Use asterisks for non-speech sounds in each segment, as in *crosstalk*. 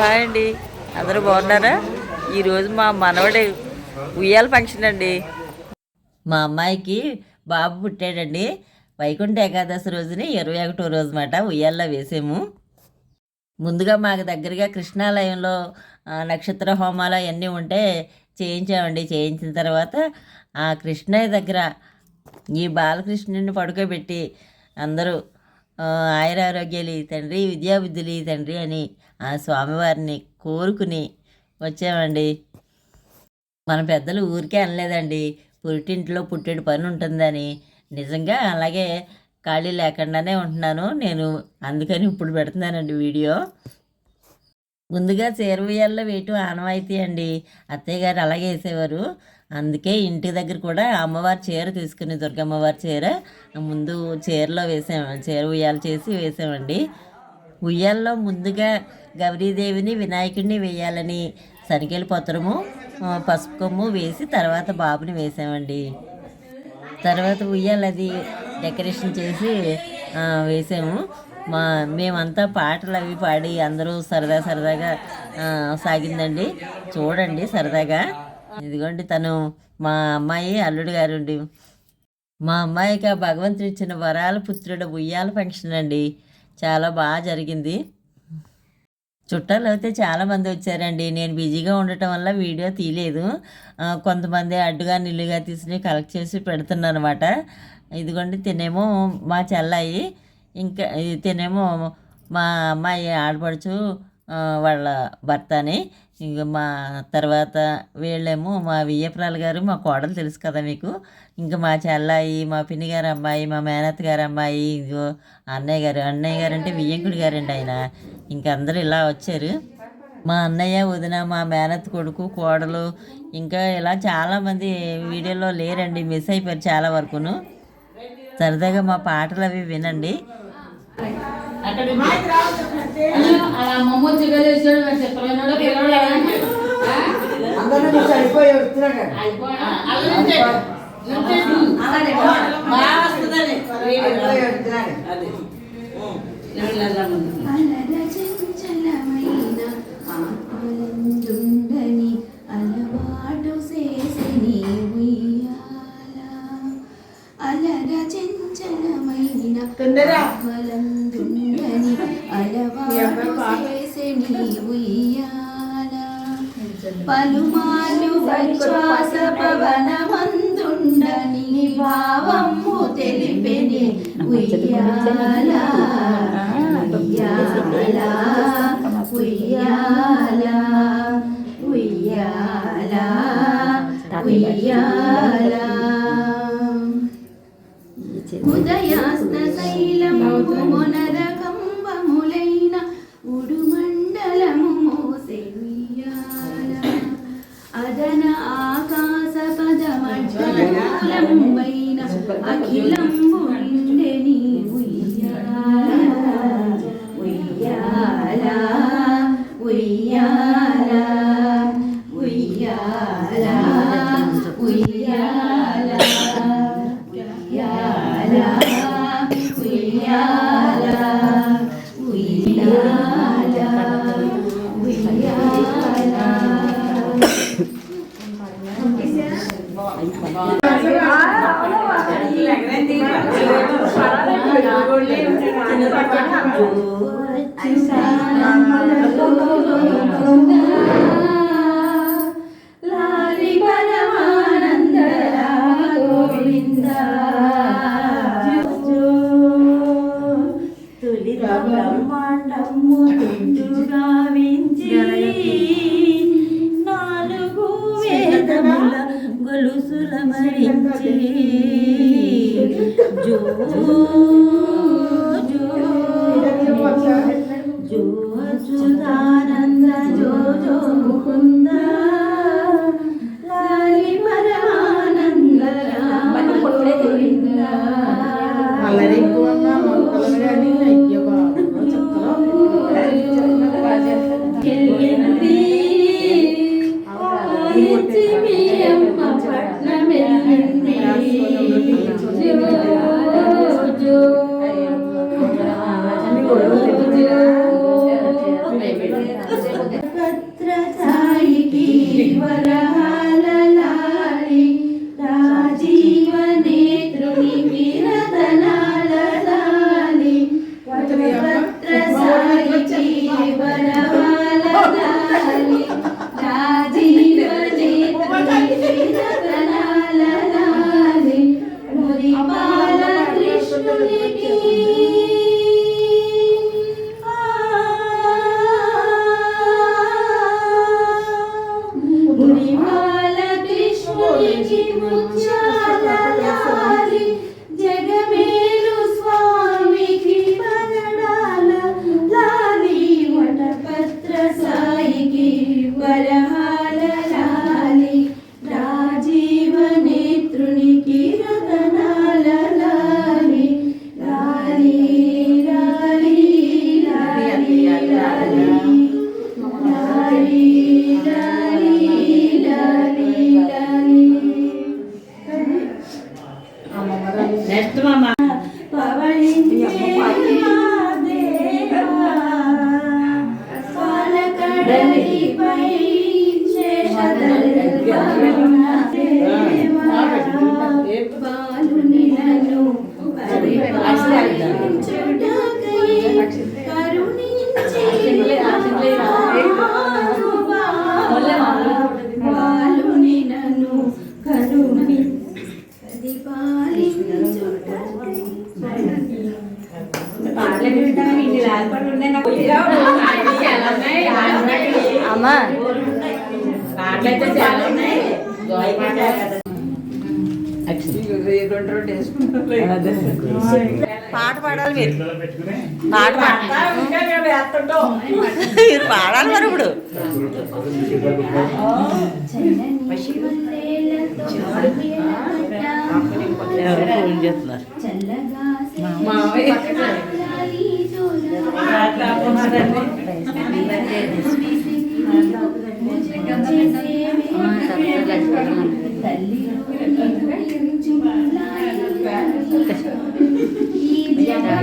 Hi అండి. అందరూ బాగున్నారా? ఈరోజు మా మనవడి ఉయ్యాల ఫంక్షన్ అండి. మా అమ్మాయికి బాబు పుట్టాడండి. వైకుంఠ ఏకాదశి రోజుని ఇరవై ఒకటో రోజు మాట ఉయ్యాల్లో వేసాము. ముందుగా మాకు దగ్గరగా కృష్ణాలయంలో నక్షత్ర హోమాలు అవన్నీ ఉంటే చేయించామండి. చేయించిన తర్వాత ఆ కృష్ణయ్య దగ్గర ఈ బాలకృష్ణుని పడుకోబెట్టి అందరూ ఆయురారోగ్యాలు ఈ తండ్రి విద్యాబుద్ధులు తండ్రి అని ఆ స్వామివారిని కోరుకుని వచ్చామండి. మన పెద్దలు ఊరికే అనలేదండి. పుట్టింట్లో పుట్టేడు పని ఉంటుందని. నిజంగా అలాగే ఖాళీ లేకుండానే ఉంటున్నాను. నేను అందుకని ఇప్పుడు పెడుతున్నానండి వీడియో. ముందుగా చేరువయ్యాల్లో వేయటం ఆనవాయితీ అండి. అత్తయ్య గారు అలాగే వేసేవారు. అందుకే ఇంటి దగ్గర కూడా అమ్మవారి చీర తీసుకుని దుర్గమ్మవారి చీర ముందు చీరలో వేసాము చీర ఉయ్యాలు చేసి వేసామండి. ఉయ్యాల్లో ముందుగా గౌరీదేవిని వినాయకుడిని వేయాలని సనికెళ్ళి పత్రము పసుపు కొమ్ము వేసి తర్వాత బాబుని వేసామండి. తర్వాత ఉయ్యాలది డెకరేషన్ చేసి వేసాము. మా మేమంతా పాటలు అవి పాడి అందరూ సరదా సరదాగా సాగిందండి. చూడండి సరదాగా. ఇదిగోండి తను మా అమ్మాయి అల్లుడు గారుండి. మా అమ్మాయికి ఆ భగవంతుడు ఇచ్చిన వరాల పుత్రుడు ఉయ్యాల ఫంక్షన్ అండి. చాలా బాగా జరిగింది. చుట్టాలు అయితే చాలామంది వచ్చారండి. నేను బిజీగా ఉండటం వల్ల వీడియో తీయలేదు. కొంతమంది అడ్డుగా నిల్లుగా తీసుకుని కలెక్ట్ చేసి పెడుతున్నాను అనమాట ఇదిగోండి తినేమో మా చెల్లాయి ఇంకా తినేమో మా అమ్మాయి ఆడపడుచు వాళ్ళ భర్త అని ఇంకా మా తర్వాత వీళ్ళేమో మా వియ్యప్రాలు గారు మా కోడలు తెలుసు కదా మీకు. ఇంకా మా చెల్లాయి మా పిన్ని గారు అమ్మాయి మా మేనత్ గారు అమ్మాయి ఇదిగో అన్నయ్య గారు. అన్నయ్య గారు అంటే వియ్యంకుడి గారండి ఆయన. ఇంక అందరూ ఇలా వచ్చారు. మా అన్నయ్య వదిన మా మేనత్ కొడుకు కోడలు ఇంకా ఇలా చాలామంది వీడియోలో లేరండి మిస్ అయిపోయారు చాలా వరకును. సరదాగా మా పాటలు అవి వినండి. అక్కడ అలా మమ్మల్ని చిగా చేసాడు మరి చెప్పలేనాడో పిల్లడా అయిపోయి వస్తున్నాడు అలవాటు చెంచలమైన తొందర పలుమాలు శ్వాస పవనమందుండని భావము తెలిపెని ఉయ్యాల ఉయ్యాల ఉయ్యాల ఉయ్యాల ఉయ్యాల. ఉదయాస్త శైలము మొనరకంబములైన yeah. 真的 mamá. పాట పాడాలి మీరు. పాట పాడాలి మీరు పాడాలి మరి ఇప్పుడు. ఫోన్ చేస్తున్నారు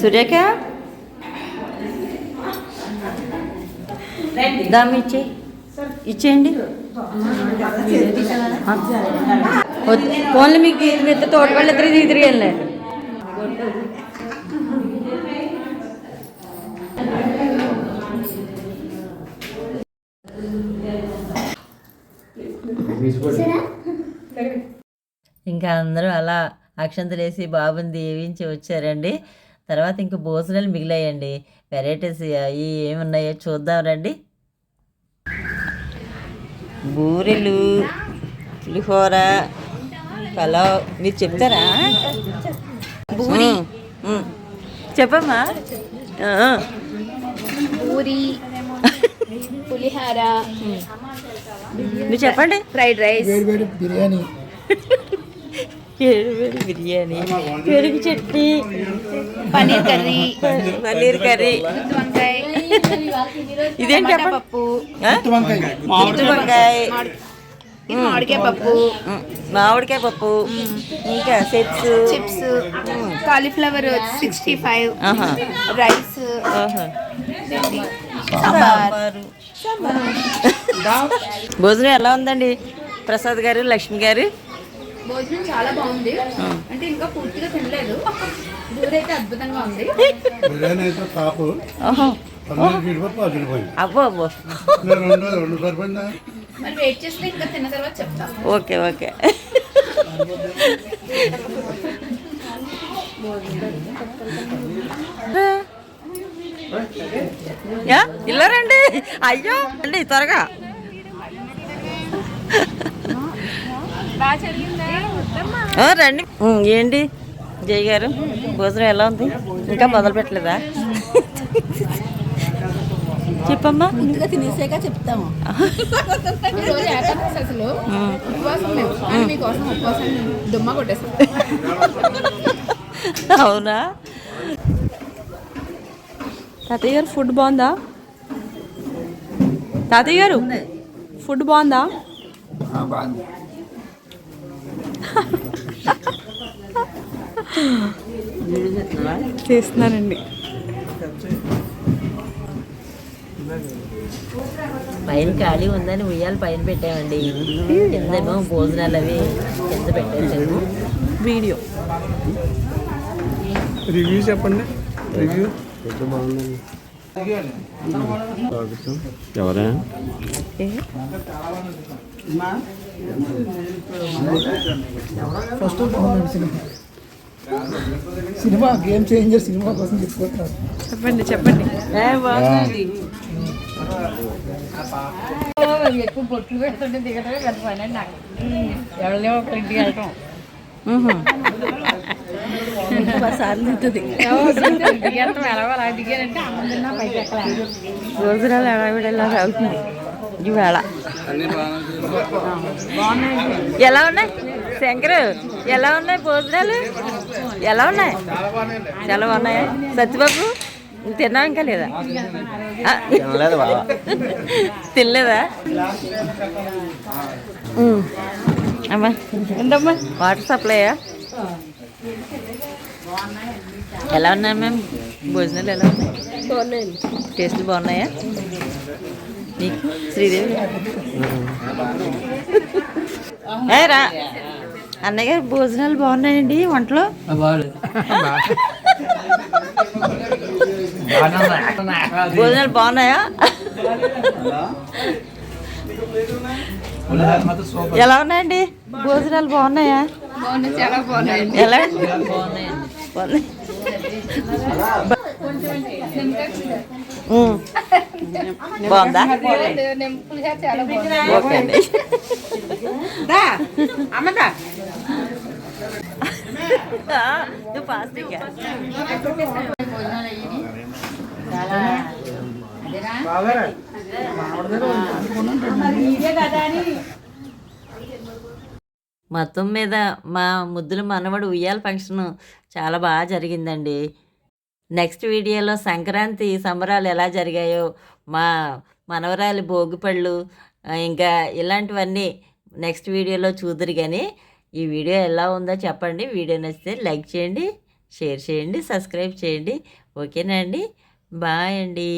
సురేఖ దమ్ ఇచ్చే ఇచ్చేయండి. ఫోన్లో మీకు మీతో తోటపల్లి ఇద్దరు తిరిగి తిరిగి వెళ్ళినాయి ఇంకా అందరూ అలా అక్షంతలు వేసి బాబుని దీవించి వచ్చారండి. తర్వాత ఇంకా భోజనాలు మిగిలాయండి. వెరైటీస్ అవి ఏమున్నాయో చూద్దాం రండి. బూరెలు పులిహోర పలావ్. మీరు చెప్తారా? బూరి. చెప్పమ్మా. పూరి పులిహార. మీరు చెప్పండి. Fried rice. బిర్యానీ. *laughs* ఏడు వేడి బిర్యానీ పెరుగు చట్నీ పన్నీర్ కర్రీ. పన్నీర్ కర్రీ. ఇదేంటి పప్పు వంకాయ. మామిడికాయ. పప్పు. మామిడికాయ పప్పు. ఇంకా sets chips. Cauliflower sixty five. ఆహా. రైస్. ఆహా. సాంబార్. సాంబారు. భోజనం ఎలా ఉందండి? ప్రసాద్ గారు లక్ష్మి గారు? భోజనం చాలా బాగుంది. అంటే ఇంకా పూర్తిగా తినలేదు. దూరైతే అద్భుతంగా ఉంది. బిర్యానీ అయితే టాపు. ఓహో. పన్నీర్ గిడిపప్పు అదిరిపోయింది అబ్బో అబ్బో. నేను రెండు రెండు సరిపోయిందా మరి వెయిట్ చేస్తే ఇంకా తిన్న తర్వాత చెప్తా. Okay okay. యా, ఇలా రండి అయ్యో రండి త్వరగా. రండి. ఏంటి? జై గారు భోజనం ఎలా ఉంది? ఇంకా మొదలు పెట్టలేదా? చెప్పమ్మా. పూర్తిగా తినేసాక చెప్తాము. అసలు మీకోసం ఉపవాసం దుమ్మ కొట్టేస్తాం అవునా? తాతయ్య గారు ఫుడ్ బాగుందా? తాతయ్య గారు ఫుడ్ బాగుందా. చేస్తున్నానండి. పైన ఖాళీ ఉందని ఉయ్యాల పైన పెట్టామండి. కిందేమో భోజనాలు అవి కింద పెట్టేసాము వీడియో. రివ్యూ చెప్పండి. రివ్యూ. ఎవరా? ఫస్ట్ బాగుందండి cinema. Cinema game changer cinema కోసం చెప్పుకుంటున్నారు చెప్పండి చెప్పండి. ఎక్కువ బొట్లు పెడుతుంటే దిగటమే పెద్ద పని అండి నాకు. ఎవరిలో ఒక ఇంటికి వెళ్ళటం. వెళ్ళటం ఎలా? అలా దిగారంటే ఎలా ఈవేళ ఎలా ఉన్నాయి? శంకర్ ఎలా ఉన్నాయి భోజనాలు? ఎలా ఉన్నాయి? చాలా బాగున్నాయా? సత్యబాబు తిన్నావు ఇంకా లేదా? తినలేదా. అమ్మా. ఏంటమ్మా? వాటర్ సప్లైయా? ఎలా ఉన్నాయి మ్యామ్? భోజనాలు ఎలా ఉన్నాయి? టేస్ట్లు బాగున్నాయా? నీకు? శ్రీదేవి? రా. అన్నయ్య గారు భోజనాలు బాగున్నాయండి వంటలో? భోజనాలు బాగున్నాయా? ఎలా ఉన్నాయండి? భోజనాలు బాగున్నాయా? ఎలా? బాగున్నాయి. బాగుందా? ఓకే అండి ఫాస్ట్గా మొత్తం మీద మా ముద్దుల మనవడు ఉయ్యాల ఫంక్షన్ చాలా బాగా జరిగిందండి. నెక్స్ట్ వీడియోలో సంక్రాంతి సంబరాలు ఎలా జరిగాయో మా మనవరాలి భోగిపళ్ళు ఇంకా ఇలాంటివన్నీ నెక్స్ట్ వీడియోలో చూదురు కానీ ఈ వీడియో ఎలా ఉందో చెప్పండి. వీడియో నచ్చితే లైక్ చేయండి షేర్ చేయండి సబ్స్క్రైబ్ చేయండి. ఓకేనా అండి? బాయ్ అండి.